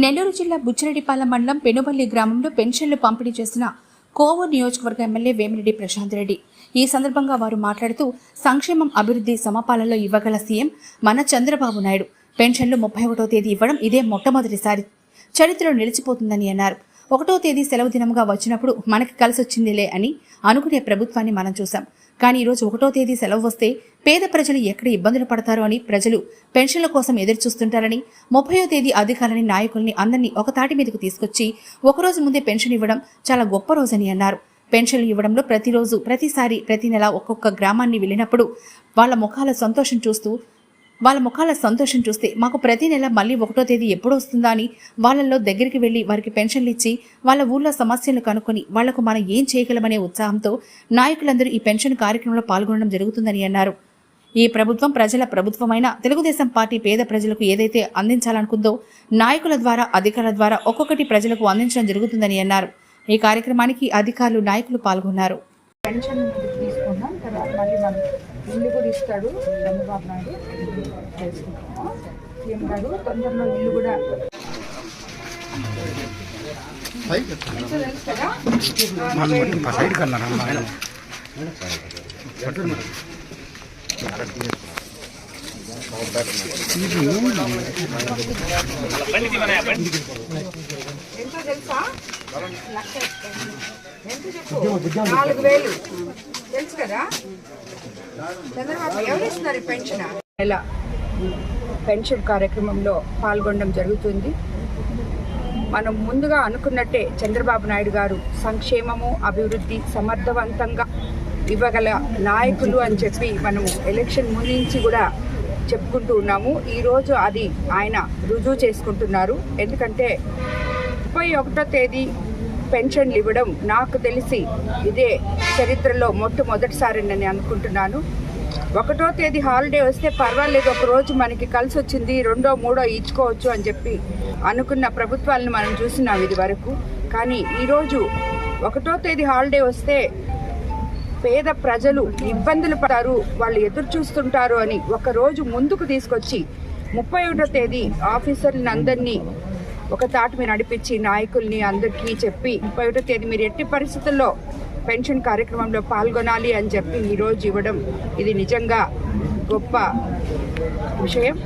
నెల్లూరు జిల్లా బుచ్చిరెడ్డిపాలెం మండలం పెనుబల్లి గ్రామంలో పెన్షన్లు పంపిణీ చేసిన కోవూరు నియోజకవర్గ ఎమ్మెల్యే వేమిరెడ్డి ప్రశాంత్ రెడ్డి. ఈ సందర్భంగా వారు మాట్లాడుతూ సంక్షేమం అభివృద్ధి సమపాలనలో ఇవ్వగల సీఎం మన చంద్రబాబు నాయుడు. పెన్షన్లు ముప్పై ఒకటో తేదీ ఇవ్వడం ఇదే మొట్టమొదటిసారి. చరిత్రలో నిలిచిపోతుందని అన్నారు. ఒకటో తేదీ సెలవు దినంగా వచ్చినప్పుడు మనకి కలిసొచ్చిందిలే అని అనుకునే ప్రభుత్వాన్ని మనం చూసాం కానీ ఈరోజు ఒకటో తేదీ సెలవు వస్తే పేద ప్రజలు ఎక్కడ ఇబ్బందులు పడతారో అని ప్రజలు పెన్షన్ల కోసం ఎదురుచూస్తుంటారని ముప్పయో తేదీ అధికారులని నాయకుల్ని అందరినీ ఒక తాటి మీదకు తీసుకొచ్చి ఒకరోజు ముందే పెన్షన్ ఇవ్వడం చాలా గొప్ప రోజని అన్నారు. పెన్షన్లు ఇవ్వడంలో ప్రతిరోజు ప్రతిసారి ప్రతి నెల ఒక్కొక్క గ్రామాన్ని వెళ్ళినప్పుడు వాళ్ళ ముఖాల సంతోషం చూస్తూ వాళ్ళ ముఖాల సంతోషం చూస్తే మాకు ప్రతి నెల మళ్ళీ ఒకటో తేదీ ఎప్పుడు వస్తుందా అని వాళ్ళల్లో దగ్గరికి వెళ్ళి వారికి పెన్షన్లు ఇచ్చి వాళ్ళ ఊళ్ళో సమస్యలు కనుక్కొని వాళ్ళకు మనం ఏం చేయగలమనే ఉత్సాహంతో నాయకులందరూ ఈ పెన్షన్ కార్యక్రమంలో పాల్గొనడం జరుగుతుందని అన్నారు. ఈ ప్రభుత్వం ప్రజల ప్రభుత్వమైన తెలుగుదేశం పార్టీ పేద ప్రజలకు ఏదైతే అందించాలనుకుందో నాయకుల ద్వారా అధికారుల ద్వారా ఒక్కొక్కటి ప్రజలకు అందించడం జరుగుతుందని అన్నారు. ఈ కార్యక్రమానికి అధికారులు నాయకులు పాల్గొన్నారు. పెన్షన్ మళ్ళీ మనం ఇల్లు కూడా ఇస్తాడు. చంద్రబాబు నాయుడు చేసుకుంటాము. సీఎం గారు తొందరలో ఇల్లు కూడా ఎంతో తెలుసు కదా సైడ్ కన్నా ఆయన ఎంతో తెలుసా? లక్ష ఎంత చెప్పు నాలుగు వేలు. తెలుసు కదా? చంద్రబాబు ఎవరు ఇస్తున్నారు పెన్షన్? నెల. పెన్షన్ కార్యక్రమంలో పాల్గొనడం జరుగుతుంది. మనం ముందుగా అనుకున్నట్టే చంద్రబాబు నాయుడు గారు సంక్షేమము అభివృద్ధి సమర్థవంతంగా ఇవ్వగల నాయకులు అని చెప్పి మనము ఎలక్షన్ ముందు నుంచి కూడా చెప్పుకుంటూ ఉన్నాము. ఈరోజు అది ఆయన రుజువు చేసుకుంటున్నారు. ఎందుకంటే ముప్పై ఒకటో తేదీ పెన్షన్లు ఇవ్వడం నాకు తెలిసి ఇదే చరిత్రలో మొట్టమొదటిసారి నేను అనుకుంటున్నాను. ఒకటో తేదీ హాలిడే వస్తే పర్వాలేదు ఒక రోజు మనకి కలిసి వచ్చింది రెండో మూడో ఇచ్చుకోవచ్చు అని చెప్పి అనుకున్న ప్రభుత్వాలను మనం చూసినాం ఇది వరకు. కానీ ఈరోజు ఒకటో తేదీ హాలిడే వస్తే పేద ప్రజలు ఇబ్బందులు పడతారు వాళ్ళు ఎదురు చూస్తుంటారు అని ఒకరోజు ముందుకు తీసుకొచ్చి ముప్పై ఒకటో తేదీ ఆఫీసర్లను అందరినీ ఒక తాటి మీద నడిపించి నాయకుల్ని అందరికీ చెప్పి ముప్పై ఒకటో తేదీ మీరు ఎట్టి పరిస్థితుల్లో పెన్షన్ కార్యక్రమంలో పాల్గొనాలి అని చెప్పి ఈరోజు ఇవ్వడం ఇది నిజంగా గొప్ప విషయం.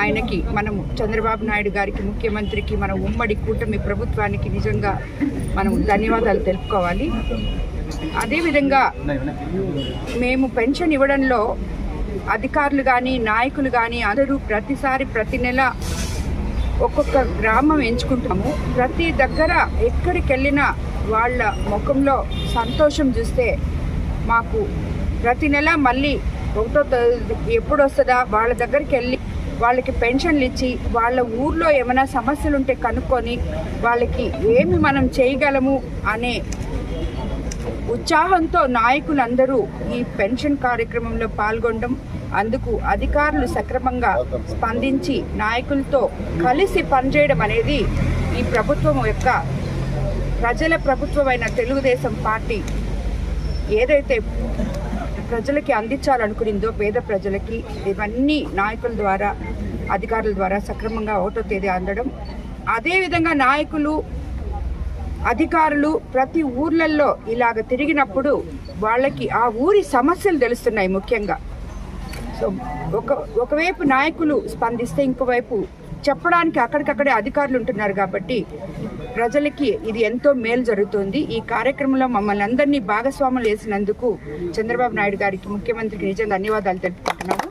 ఆయనకి మనము చంద్రబాబు నాయుడు గారికి ముఖ్యమంత్రికి మన ఉమ్మడి కూటమి ప్రభుత్వానికి నిజంగా మనం ధన్యవాదాలు తెలుపుకోవాలి. అదేవిధంగా మేము పెన్షన్ ఇవ్వడంలో అధికారులు కానీ నాయకులు కానీ అందరూ ప్రతిసారి ప్రతి నెల ఒక్కొక్క గ్రామం ఎంచుకుంటాము. ప్రతి దగ్గర ఎక్కడికి వెళ్ళినా వాళ్ళ ముఖంలో సంతోషం చూస్తే మాకు ప్రతి నెల మళ్ళీ ఒకటో త- ఎప్పుడు వస్తుందా వాళ్ళ దగ్గరికి వెళ్ళి వాళ్ళకి పెన్షన్లు ఇచ్చి వాళ్ళ ఊర్లో ఏమైనా సమస్యలు ఉంటే కనుక్కొని వాళ్ళకి ఏమి మనం చేయగలము అనే ఉత్సాహంతో నాయకులందరూ ఈ పెన్షన్ కార్యక్రమంలో పాల్గొనడం అందుకు అధికారులు సక్రమంగా స్పందించి నాయకులతో కలిసి పనిచేయడం అనేది ఈ ప్రభుత్వం యొక్క ప్రజల ప్రభుత్వమైన తెలుగుదేశం పార్టీ ఏదైతే ప్రజలకి అందించాలనుకునిందో పేద ప్రజలకి ఇవన్నీ నాయకుల ద్వారా అధికారుల ద్వారా సక్రమంగా ఓటో తేదీ అందడం. అదేవిధంగా నాయకులు అధికారులు ప్రతి ఊర్లలో ఇలాగ తిరిగినప్పుడు వాళ్ళకి ఆ ఊరి సమస్యలు తెలుస్తున్నాయి ముఖ్యంగా. సో ఒక ఒకవైపు నాయకులు స్పందిస్తే ఇంకోవైపు చెప్పడానికి అక్కడికక్కడే అధికారులు ఉంటున్నారు కాబట్టి ప్రజలకి ఇది ఎంతో మేలు జరుగుతుంది. ఈ కార్యక్రమంలో మమ్మల్ని అందరినీ భాగస్వాములు వేసినందుకు చంద్రబాబు నాయుడు గారికి ముఖ్యమంత్రికి నిజంగా ధన్యవాదాలు తెలుపుకుంటున్నాము.